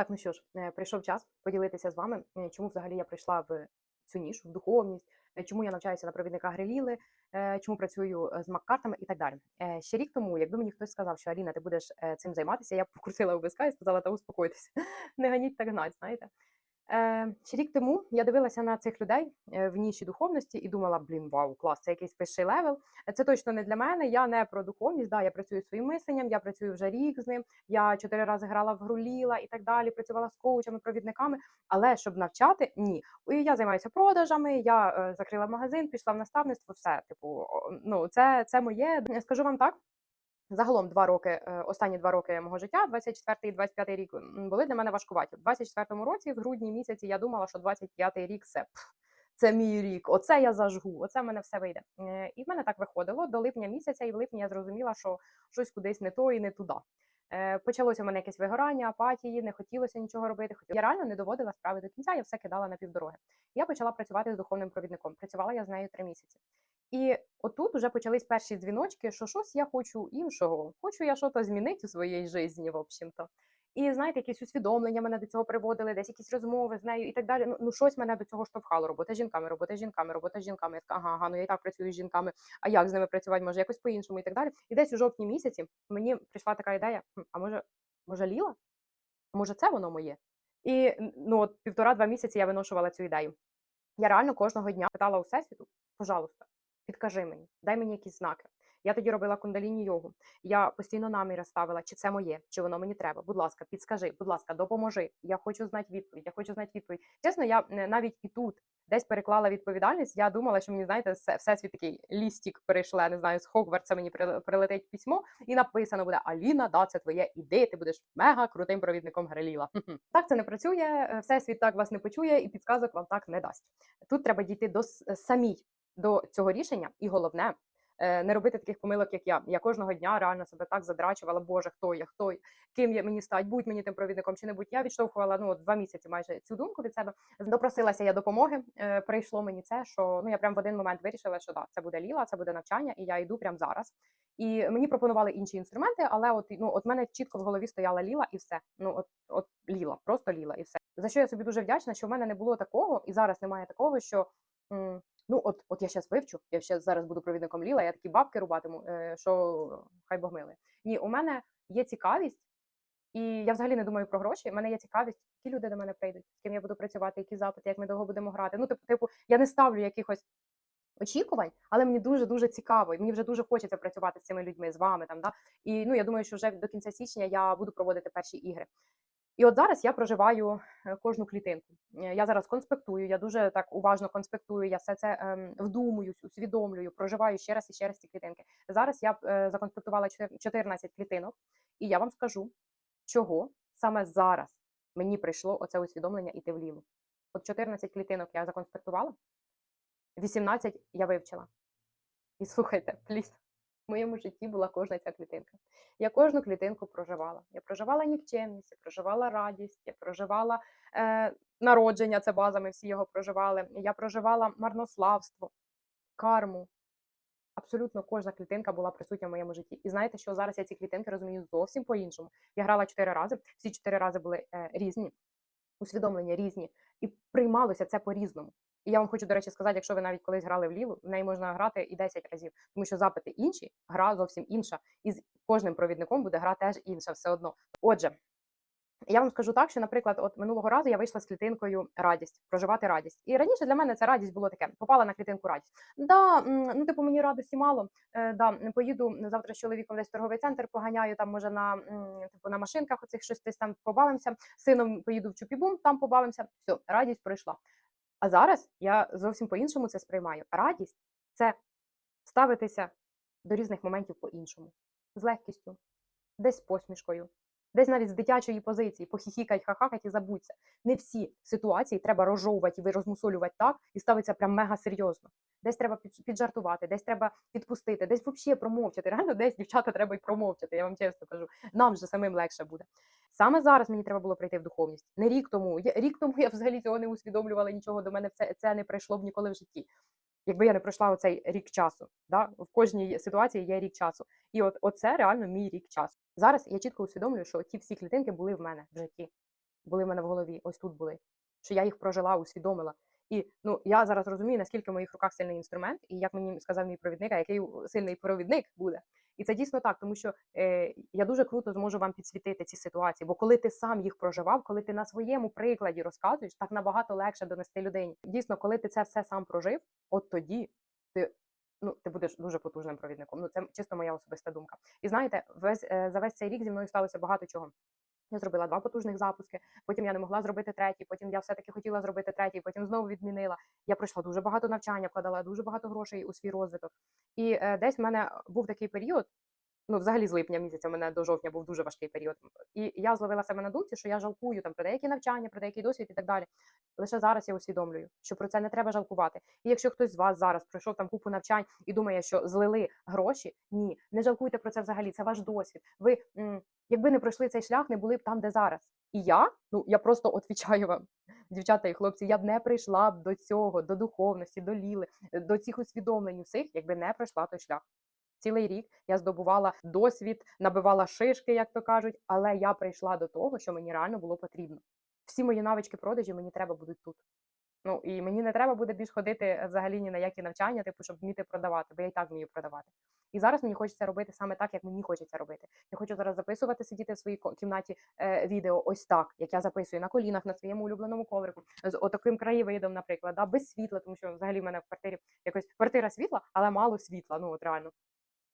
Так, ну що ж, е, прийшов час поділитися з вами, е, чому взагалі я прийшла в цю нішу, в духовність, е, чому я навчаюся на провідника Гриліли, е, чому працюю з маккартами і так далі. Ще рік тому, якби мені хтось сказав, що Аліна, ти будеш цим займатися, я б покрутила виска і сказала, та успокойтеся, не ганіть так гнать, знаєте. Е, Ще рік тому я дивилася на цих людей е, в ніші духовності і думала, блін, вау, клас, це якийсь вищий левел. Це точно не для мене. Я не про духовність. Да, я працюю своїм мисленням, я працюю вже рік з ним. Я чотири рази грала в гру Ліла і так далі. Працювала з коучами, провідниками. Але щоб навчати, ні. Я займаюся продажами. Я е, закрила магазин, пішла в наставництво. Все, типу, ну це, це моє. Скажу вам так. Загалом два роки, е, останні два роки мого життя, 24 і 25 рік, були для мене важкуваті. В 24 році, в грудні місяці, я думала, що 25 рік це, це мій рік, оце я зажгу, оце в мене все вийде. Е, І в мене так виходило до липня місяця, і в липні я зрозуміла, що щось кудись не то і не туди. Е, Почалося в мене якесь вигорання, апатії, не хотілося нічого робити. Я реально не доводила справи до кінця, я все кидала на півдороги. Я почала працювати з духовним провідником. Працювала я з нею три місяці. І отут вже почались перші дзвіночки, що щось я хочу іншого, хочу я щось змінити у своїй житті, в общем-то. І знаєте, якісь усвідомлення мене до цього приводили, десь якісь розмови з нею і так далі. Ну, ну щось мене до цього штовхало. Робота з жінками, робота з жінками, робота з жінками. Я така, ага, ага, ну я і так працюю з жінками. А як з ними працювати? Може, якось по-іншому і так далі. І десь у жовтні місяці мені прийшла така ідея: а може, може, Ліла? Може, це воно моє? І ну, от півтора-два місяці я виношувала цю ідею. Я реально кожного дня питала у всесвіту, пожалуйста, підкажи мені, дай мені якісь знаки. Я тоді робила кундаліні йогу. Я постійно наміри ставила, чи це моє, чи воно мені треба. Будь ласка, підскажи, будь ласка, допоможи. Я хочу знати відповідь. Я хочу знати відповідь. Чесно, я е, навіть і тут десь переклала відповідальність. Я думала, що мені знаєте, все- всесвіт такий лістік перейшле, не знаю, з Хогвартса мені при- прилетить письмо, і написано буде Аліна, да, це твоє іди, ти будеш мега крутим провідником Греліла. Так це не працює. е, Всесвіт так вас не почує, і підказок вам так не дасть. Тут треба дійти до самій до цього рішення, і головне. е, Не робити таких помилок, як я. Я кожного дня реально себе так задрачувала. Боже, хто я, хто ким я мені стать, будь мені тим провідником чи не будь. Я відштовхувала ну два місяці майже цю думку від себе. Допросилася я допомоги. е, Прийшло мені це, що ну я прям в один момент вирішила, що да, це буде ліла, це буде навчання, і я йду прямо зараз. І мені пропонували інші інструменти, але от ну от мене чітко в голові стояла ліла і все. Ну от, от ліла, просто ліла і все. За що я собі дуже вдячна, що в мене не було такого, і зараз немає такого, що. Ну, от, от я зараз вивчу, я ще зараз буду провідником Ліла, я такі бабки рубатиму, е, що хай Бог милий. Ні, у мене є цікавість, і я взагалі не думаю про гроші. У мене є цікавість, які люди до мене прийдуть, з ким я буду працювати, які запити, як ми довго будемо грати. Ну, типу, типу, я не ставлю якихось очікувань, але мені дуже дуже цікаво, і мені вже дуже хочеться працювати з цими людьми, з вами там. Да? І ну я думаю, що вже до кінця січня я буду проводити перші ігри. І от зараз я проживаю е, кожну клітинку. Е, Я зараз конспектую, я дуже так уважно конспектую, я все це ем, вдумуюсь, усвідомлюю, проживаю ще раз і ще раз ці клітинки. Зараз я е, законспектувала 14 клітинок, і я вам скажу, чого саме зараз мені прийшло оце усвідомлення іти в лілу. От 14 клітинок я законспектувала, 18 я вивчила. І слухайте, пліс, в моєму житті була кожна ця клітинка. Я кожну клітинку проживала. Я проживала нікчемність, я проживала радість, я проживала е, народження, це база, ми всі його проживали. Я проживала марнославство, карму. Абсолютно кожна клітинка була присутня в моєму житті. І знаєте, що зараз я ці клітинки розумію зовсім по-іншому. Я грала чотири рази, всі чотири рази були е, різні, усвідомлення різні, і приймалося це по-різному. І я вам хочу, до речі, сказати, якщо ви навіть колись грали в лілу, в неї можна грати і 10 разів, тому що запити інші, гра зовсім інша. І з кожним провідником буде гра теж інша все одно. Отже, я вам скажу так, що, наприклад, от минулого разу я вийшла з клітинкою радість, проживати радість. І раніше для мене це радість було таке: попала на клітинку радість. Да, ну типу мені радості мало. Е, да, поїду завтра з чоловіком десь в торговий центр, поганяю там, може, на типу на машинках оцих щось десь там побавимося. Сином поїду в чупібум, там побавимося. Все, радість пройшла. А зараз я зовсім по-іншому це сприймаю. Радість це ставитися до різних моментів по-іншому, з легкістю, десь посмішкою, десь навіть з дитячої позиції, похіхікать, хахакать і забудься. Не всі ситуації треба розжовувати і розмусолювати так і ставитися прям мега серйозно. Десь треба піджартувати, десь треба підпустити, десь взагалі промовчати. Реально, десь дівчата треба й промовчати. Я вам чесно кажу. Нам же самим легше буде. Саме зараз мені треба було прийти в духовність. Не рік тому. Я, рік тому я взагалі цього не усвідомлювала нічого. До мене це, це не прийшло б ніколи в житті. Якби я не пройшла оцей рік часу, да? в кожній ситуації є рік часу. І от оце реально мій рік часу. Зараз я чітко усвідомлюю, що ті всі клітинки були в мене в житті. були в мене в голові, ось тут були, що я їх прожила, усвідомила. І ну я зараз розумію, наскільки в моїх руках сильний інструмент, і як мені сказав мій провідник, а який сильний провідник буде. І це дійсно так, тому що е, я дуже круто зможу вам підсвітити ці ситуації. Бо коли ти сам їх проживав, коли ти на своєму прикладі розказуєш, так набагато легше донести людині. Дійсно, коли ти це все сам прожив, от тоді ти. Ну, ти будеш дуже потужним провідником. Ну, це чисто моя особиста думка. І знаєте, весь е, за весь цей рік зі мною сталося багато чого. Я зробила два потужних запуски, потім я не могла зробити третій, потім я все-таки хотіла зробити третій, потім знову відмінила. Я пройшла дуже багато навчання, вкладала дуже багато грошей у свій розвиток. І е, десь в мене був такий період. Ну, взагалі, з липня місяця в мене до жовтня був дуже важкий період. І я зловила себе на думці, що я жалкую там про деякі навчання, про деякий досвід і так далі. Лише зараз я усвідомлюю, що про це не треба жалкувати. І якщо хтось з вас зараз пройшов там купу навчань і думає, що злили гроші, ні, не жалкуйте про це взагалі. Це ваш досвід. Ви м, якби не пройшли цей шлях, не були б там, де зараз. І я, ну я просто отвічаю вам, дівчата і хлопці, я б не прийшла б до цього, до духовності, до ліли, е, до цих усвідомлень усіх, якби не пройшла той шлях. Цілий рік я здобувала досвід, набивала шишки, як то кажуть, але я прийшла до того, що мені реально було потрібно. Всі мої навички продажі мені треба будуть тут. Ну і мені не треба буде більш ходити е, взагалі ні на які навчання, типу, щоб вміти продавати, бо я і так вмію продавати. І зараз мені хочеться робити саме так, як мені хочеться робити. Я хочу зараз записувати, сидіти в своїй кімнаті е, відео ось так, як я записую на колінах на своєму улюбленому коврику, з отаким краєвидом, наприклад, да, без світла, тому що взагалі в мене в квартирі якось квартира світла, але мало світла. Ну от реально.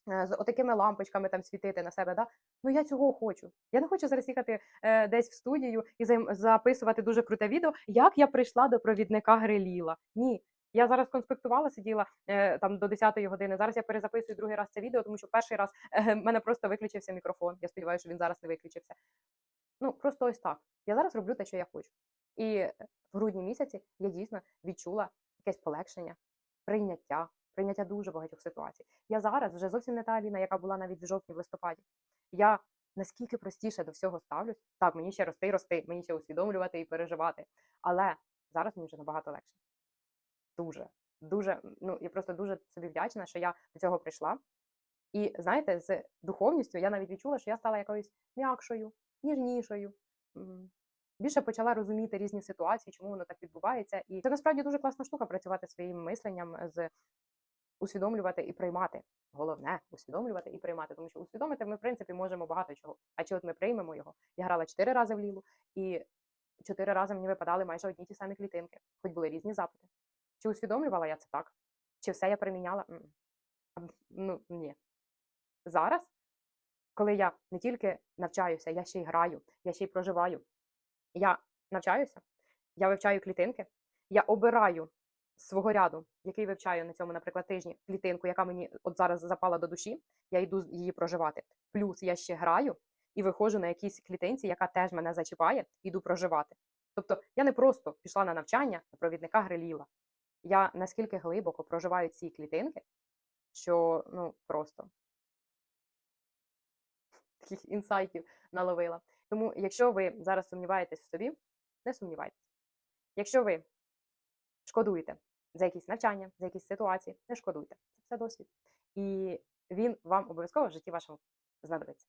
Е, З отакими лампочками там світити на себе, да? Ну я цього хочу. Я не хочу зараз їхати е, десь в студію і записувати дуже круте відео, як я прийшла до провідника Гриліла. Ні. Я зараз конспектувала, сиділа е, там до 10-ї години. Зараз я перезаписую другий раз це відео, тому що перший раз е, мене просто виключився мікрофон. Я сподіваюся, що він зараз не виключився. Ну просто ось так. Я зараз роблю те, що я хочу. І в грудні місяці я дійсно відчула якесь полегшення, прийняття, прийняття дуже багатьох ситуацій. Я зараз вже зовсім не та Аліна, яка була навіть в жовтні, в листопаді. Я наскільки простіше до всього ставлюсь. Так, мені ще рости, рости, мені ще усвідомлювати і переживати. Але зараз мені вже набагато легше. Дуже, дуже, ну я просто дуже собі вдячна, що я до цього прийшла. І знаєте, з духовністю я навіть відчула, що я стала якоюсь м'якшою, ніжнішою. Більше почала розуміти різні ситуації, чому воно так відбувається. І це насправді дуже класна штука працювати своїм мисленням з усвідомлювати і приймати. Головне усвідомлювати і приймати, тому що усвідомити ми, в принципі, можемо багато чого. А чи от ми приймемо його? Я грала чотири рази в лілу, і чотири рази мені випадали майже одні ті самі клітинки, хоч були різні запити. Чи усвідомлювала я це так? Чи все я приміняла? Ну, ні. Зараз, коли я не тільки навчаюся, я ще й граю, я ще й проживаю. Я навчаюся, я вивчаю клітинки, я обираю свого ряду, який вивчаю на цьому, наприклад, тижні, клітинку, яка мені от зараз запала до душі, я йду її проживати. Плюс я ще граю і виходжу на якійсь клітинці, яка теж мене зачіпає, іду проживати. Тобто я не просто пішла на навчання на провідника Гриліла. Я наскільки глибоко проживаю ці клітинки, що ну просто таких інсайтів наловила. Тому, якщо ви зараз сумніваєтесь в собі, не сумнівайтесь. Якщо ви шкодуєте за якісь навчання, за якісь ситуації, не шкодуйте. Це все досвід. І він вам обов'язково в житті вашому знадобиться.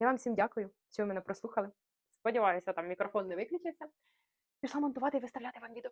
Я вам всім дякую, що ви мене прослухали. Сподіваюся, там мікрофон не виключиться. Пішла монтувати і виставляти вам відео.